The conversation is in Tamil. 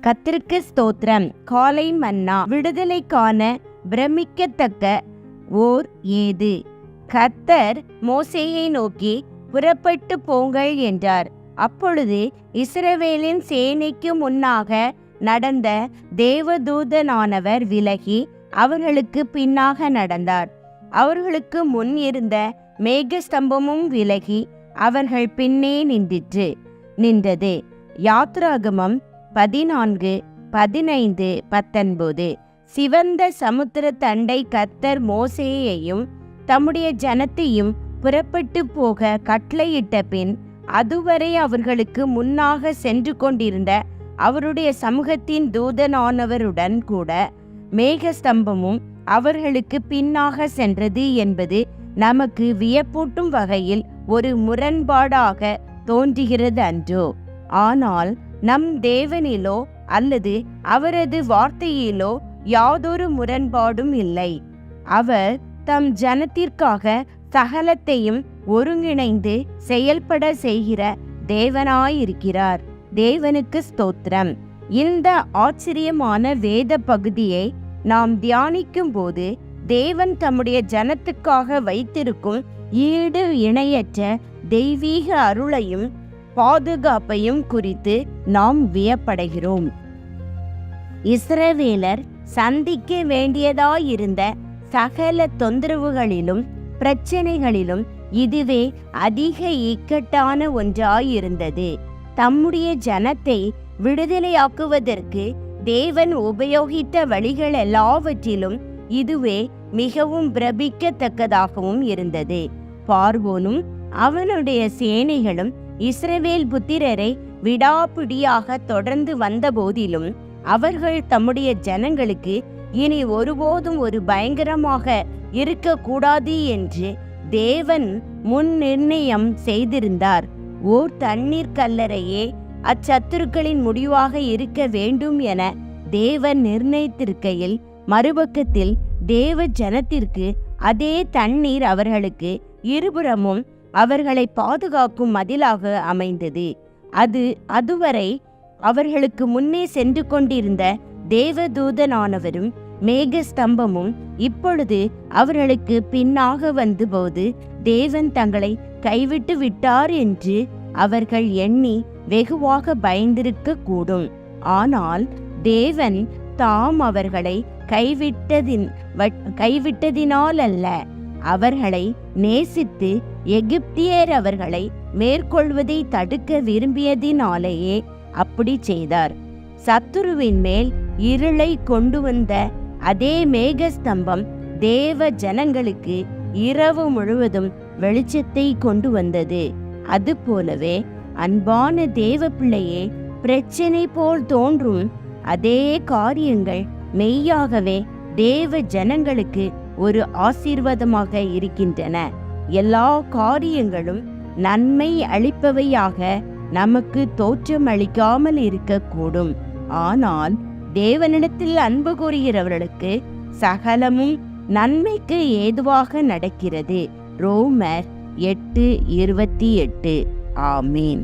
கத்திற்கு ஸ்தோத்திரம். காலை மன்னா விடுதலைக்கான பிரமிக்கத்தக்க ஓர் ஏது? கத்தர் மோசேயை நோக்கி புறப்பட்டு போங்கள் என்றார். அப்பொழுது இஸ்ரவேலின் சேனைக்கு முன்னாக நடந்த தேவதூதனானவர் விலகி அவர்களுக்கு பின்னாக நடந்தார். அவர்களுக்கு முன் இருந்த மேகஸ்தம்பமும் விலகி அவர்கள் பின்னே நின்றிற்று. நின்றது. யாத்ராகமம் பதினான்கு பதினைந்து பத்தொன்பது. சிவந்த சமுத்திர தண்டை கத்தர் மோசேயையும் தம்முடைய ஜனத்தையும் புறப்பட்டு போக கட்டளையிட்ட பின் அதுவரை அவர்களுக்கு முன்னாக சென்று கொண்டிருந்த அவருடைய சமூகத்தின் தூதனானவருடன் கூட மேகஸ்தம்பமும் அவர்களுக்கு பின்னாக சென்றது என்பது நமக்கு வியப்பூட்டும் வகையில் ஒரு முரண்பாடாக தோன்றுகிறது அன்றோ. ஆனால் நம் தேவனிலோ அல்லது அவரது வார்த்தையிலோ யாதொரு முரண்பாடும் இல்லை. அவர் தம் ஜனத்திற்காக சகலத்தையும் ஒருங்கிணைந்து செயல்பட செய்கிற தேவனாயிருக்கிறார். தேவனுக்கு ஸ்தோத்திரம். இந்த ஆச்சரியமான வேத பகுதியை நாம் தியானிக்கும் போது தேவன் தம்முடைய ஜனத்துக்காக வைத்திருக்கும் ஈடு இணையற்ற தெய்வீக அருளையும் பாதுகாப்பையும் குறித்து நாம் வியப்படைகிறோம். இஸ்ரவேலர் சந்திக்க வேண்டியதாயிருந்த சகல தொந்தரவுகளிலும் பிரச்சனைகளிலும் இதுவே அதிக இக்கட்டான ஒன்றாயிருந்தது. தம்முடைய ஜனத்தை விடுதலையாக்குவதற்கு தேவன் உபயோகித்த வழிகள் எல்லாவற்றிலும் இதுவே மிகவும் பிரபிக்கத்தக்கதாகவும் இருந்தது. பார்வோனும் அவனுடைய சேனைகளும் இஸ்ரவேல் புத்திரரை விடாப்பிடியாக தொடர்ந்து வந்த போதிலும் அவர்கள் தம்முடைய ஜனங்களுக்கு இனி ஒருபோதும் ஒரு பயங்கரமாக இருக்கக்கூடாது என்று தேவன் முன் நிர்ணயம் செய்திருந்தார். ஓர் தண்ணீர் கல்லறையே அச்சத்துருக்களின் முடிவாக இருக்க வேண்டும் என தேவன் நிர்ணயித்திருக்கையில் மறுபக்கத்தில் தேவ ஜனத்திற்கு அதே தண்ணீர் அவர்களுக்கு இருபுறமும் அவர்களை பாதுகாக்கும் மதிலாக அமைந்தது. அது அதுவரை அவர்களுக்கு முன்னே சென்று கொண்டிருந்த தேவதூதனானவரும் மேகஸ்தம்பமும் இப்பொழுது அவர்களுக்கு பின்னாக வந்தபோது தேவன் தங்களை கைவிட்டு விட்டார் என்று அவர்கள் எண்ணி வெகுவாக பயந்திருக்க கூடும் ஆனால் தேவன் தாம் அவர்களை கைவிட்டதின் கைவிட்டதினாலல்ல. அவர்களை நேசித்து எகிப்தியர் அவர்களை மேற்கொள்வதை தடுக்க விரும்பியதினாலேயே அப்படி செய்தார். சத்துருவின் மேல் இருளை கொண்டு வந்த அதே மேகஸ்தம்பம் தேவ ஜனங்களுக்கு இரவு முழுவதும் வெளிச்சத்தை கொண்டு வந்தது. அதுபோலவே அன்பான தேவ பிள்ளையே பிரச்சனை போல் தோன்றும் அதே காரியங்கள் மெய்யாகவே தேவ ஜனங்களுக்கு ஒரு ஆசீர்வாதமாக இருக்கின்றன. எல்லா காரியங்களும் நன்மை அளிப்பவையாக நமக்கு தோற்றம் அளிக்காமல் இருக்கக்கூடும். ஆனால் தேவனிடத்தில் அன்பு கூறுகிறவர்களுக்கு சகலமும் நன்மைக்கு ஏதுவாக நடக்கிறது. ரோமர் எட்டு இருபத்தி எட்டு. ஆமீன்.